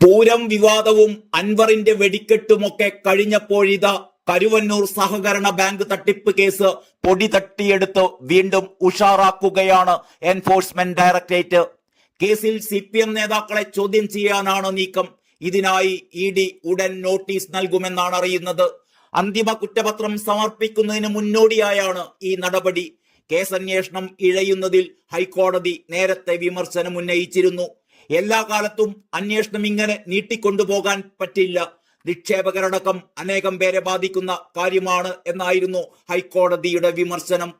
പൂരം വിവാദവും അൻവറിന്റെ വെടിക്കെട്ടുമൊക്കെ കഴിഞ്ഞപ്പോഴിതാ കരുവന്നൂർ സഹകരണ ബാങ്ക് തട്ടിപ്പ് കേസ് പൊടി തട്ടിയെടുത്ത് വീണ്ടും ഉഷാറാക്കുകയാണ് എൻഫോഴ്സ്മെന്റ് ഡയറക്ടറേറ്റ്. കേസിൽ സി പി എം നേതാക്കളെ ചോദ്യം ചെയ്യാനാണ് നീക്കം. ഇതിനായി ഇ ഡി ഉടൻ നോട്ടീസ് നൽകുമെന്നാണ് അറിയുന്നത്. അന്തിമ കുറ്റപത്രം സമർപ്പിക്കുന്നതിന് മുന്നോടിയായാണ് ഈ നടപടി. കേസന്വേഷണം ഇഴയുന്നതിൽ ഹൈക്കോടതി നേരത്തെ വിമർശനം ഉന്നയിച്ചിരുന്നു. എല്ലാ കാലത്തും അന്വേഷണം ഇങ്ങനെ നീട്ടിക്കൊണ്ടുപോകാൻ പറ്റില്ല. നിക്ഷേപകരടക്കം അനേകം പേരെ ബാധിക്കുന്ന കാര്യമാണ് എന്നായിരുന്നു ഹൈക്കോടതിയുടെ വിമർശനം.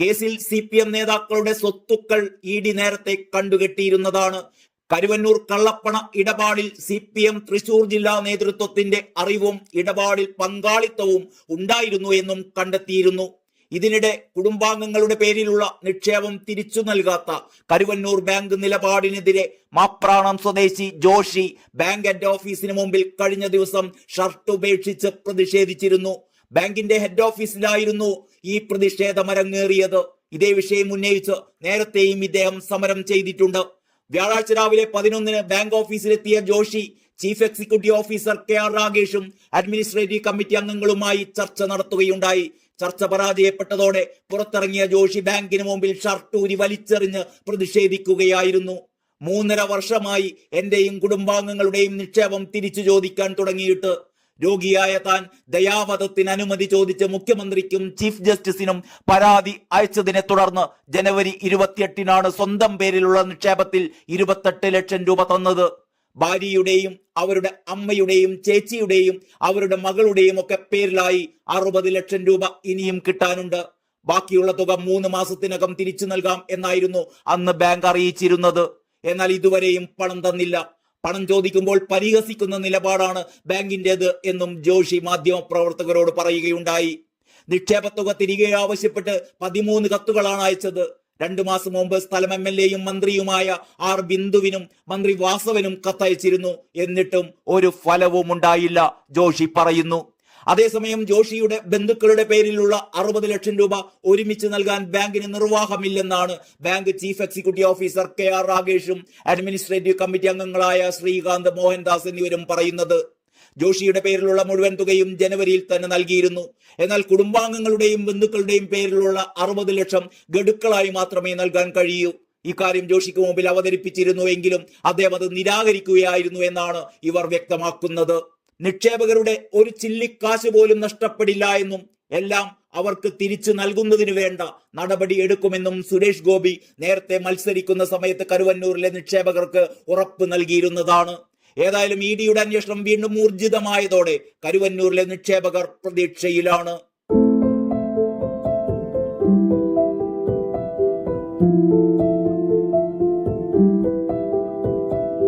കേസിൽ സി പി എം നേതാക്കളുടെ സ്വത്തുക്കൾ ഇ ഡി നേരത്തെ കണ്ടുകെട്ടിയിരുന്നതാണ്. കരുവന്നൂർ കള്ളപ്പണ ഇടപാടിൽ സി പി എം തൃശൂർ ജില്ലാ നേതൃത്വത്തിന്റെ അറിവും ഇടപാടിൽ പങ്കാളിത്തവും ഉണ്ടായിരുന്നു എന്നും കണ്ടെത്തിയിരുന്നു. ഇതിനിടെ കുടുംബാംഗങ്ങളുടെ പേരിലുള്ള നിക്ഷേപം തിരിച്ചു നൽകാത്ത കരുവന്നൂർ ബാങ്ക് നിലപാടിനെതിരെ മാപ്രാണം സ്വദേശി ജോഷി ബാങ്ക് ഹെഡ് ഓഫീസിന് മുമ്പിൽ കഴിഞ്ഞ ദിവസം ഷർട്ട് ഉപേക്ഷിച്ച് പ്രതിഷേധിച്ചിരുന്നു. ബാങ്കിന്റെ ഹെഡ് ഓഫീസിലായിരുന്നു ഈ പ്രതിഷേധം അരങ്ങേറിയത് ഇതേ വിഷയം ഉന്നയിച്ച് നേരത്തെയും ഇദ്ദേഹം സമരം ചെയ്തിട്ടുണ്ട്. വ്യാഴാഴ്ച രാവിലെ പതിനൊന്നിന് bank ഓഫീസിലെത്തിയ Joshi chief executive officer K R രാഗേഷും administrative committee അംഗങ്ങളുമായി ചർച്ച നടത്തുകയുണ്ടായി. ചർച്ച പരാജയപ്പെട്ടതോടെ പുറത്തിറങ്ങിയ ജോഷി ബാങ്കിന് മുമ്പിൽ ഷർട്ട് ഊരി വലിച്ചെറിഞ്ഞ് പ്രതിഷേധിക്കുകയായിരുന്നു. മൂന്നര വർഷമായി എന്റെയും കുടുംബാംഗങ്ങളുടെയും നിക്ഷേപം തിരിച്ചു ചോദിക്കാൻ തുടങ്ങിയിട്ട്. രോഗിയായ താൻ ദയാവധത്തിന് അനുമതി ചോദിച്ച് മുഖ്യമന്ത്രിക്കും ചീഫ് ജസ്റ്റിസിനും പരാതി അയച്ചതിനെ തുടർന്ന് ജനുവരി ഇരുപത്തിയെട്ടിനാണ് സ്വന്തം പേരിലുള്ള നിക്ഷേപത്തിൽ ഇരുപത്തെട്ട് ലക്ഷം രൂപ തന്നത്. ഭാര്യയുടെയും അവരുടെ അമ്മയുടെയും ചേച്ചിയുടെയും അവരുടെ മകളുടെയും ഒക്കെ പേരിലായി അറുപത് ലക്ഷം രൂപ ഇനിയും കിട്ടാനുണ്ട്. ബാക്കിയുള്ള തുക മൂന്ന് മാസത്തിനകം തിരിച്ചു നൽകാം എന്നായിരുന്നു അന്ന് ബാങ്ക് അറിയിച്ചിരുന്നത്. എന്നാൽ ഇതുവരെയും പണം തന്നില്ല. പണം ചോദിക്കുമ്പോൾ പരിഹസിക്കുന്ന നിലപാടാണ് ബാങ്കിന്റേത് എന്നും ജോഷി മാധ്യമ പ്രവർത്തകരോട് പറയുകയുണ്ടായി നിക്ഷേപത്തുക തിരികെ ആവശ്യപ്പെട്ട് പതിമൂന്ന് കത്തുകളാണ് അയച്ചത്. രണ്ടു മാസം മുമ്പ് സ്ഥലം എം എൽ എയും മന്ത്രിയുമായ ആർ ബിന്ദുവിനും മന്ത്രി വാസവനും കത്തയച്ചിരുന്നു. എന്നിട്ടും ഒരു ഫലവും ഉണ്ടായില്ല ജോഷി പറയുന്നു. അതേസമയം ജോഷിയുടെ ബന്ധുക്കളുടെ പേരിലുള്ള അറുപത് ലക്ഷം രൂപ ഒരുമിച്ച് നൽകാൻ ബാങ്കിന് നിർവാഹമില്ലെന്നാണ് bank chief executive officer K R രാഗേഷും administrative committee അംഗങ്ങളായ ശ്രീകാന്ത് മോഹൻദാസ് എന്നിവരും പറയുന്നത്. ജോഷിയുടെ പേരിലുള്ള മുഴുവൻ തുകയും ജനുവരിയിൽ തന്നെ നൽകിയിരുന്നു. എന്നാൽ കുടുംബാംഗങ്ങളുടെയും ബന്ധുക്കളുടെയും പേരിലുള്ള അറുപത് ലക്ഷം ഗഡുക്കളായി മാത്രമേ നൽകാൻ കഴിയൂ. ഇക്കാര്യം ജോഷിക്ക് മുമ്പിൽ അവതരിപ്പിച്ചിരുന്നു എങ്കിലും അദ്ദേഹം അത് നിരാകരിക്കുകയായിരുന്നു എന്നാണ് ഇവർ വ്യക്തമാക്കുന്നത്. നിക്ഷേപകരുടെ ഒരു ചില്ലിക്കാശ് പോലും നഷ്ടപ്പെടില്ല എന്നും എല്ലാം അവർക്ക് തിരിച്ചു നൽകുന്നതിന് വേണ്ട നടപടി എടുക്കുമെന്നും സുരേഷ് ഗോപി നേരത്തെ മത്സരിക്കുന്ന സമയത്ത് കരുവന്നൂരിലെ നിക്ഷേപകർക്ക് ഉറപ്പ് നൽകിയിരുന്നതാണ്. ഏതായാലും ഇ ഡിയുടെ അന്വേഷണം വീണ്ടും ഊർജിതമായതോടെ കരുവന്നൂരിലെ നിക്ഷേപകർ പ്രതീക്ഷയിലാണ്.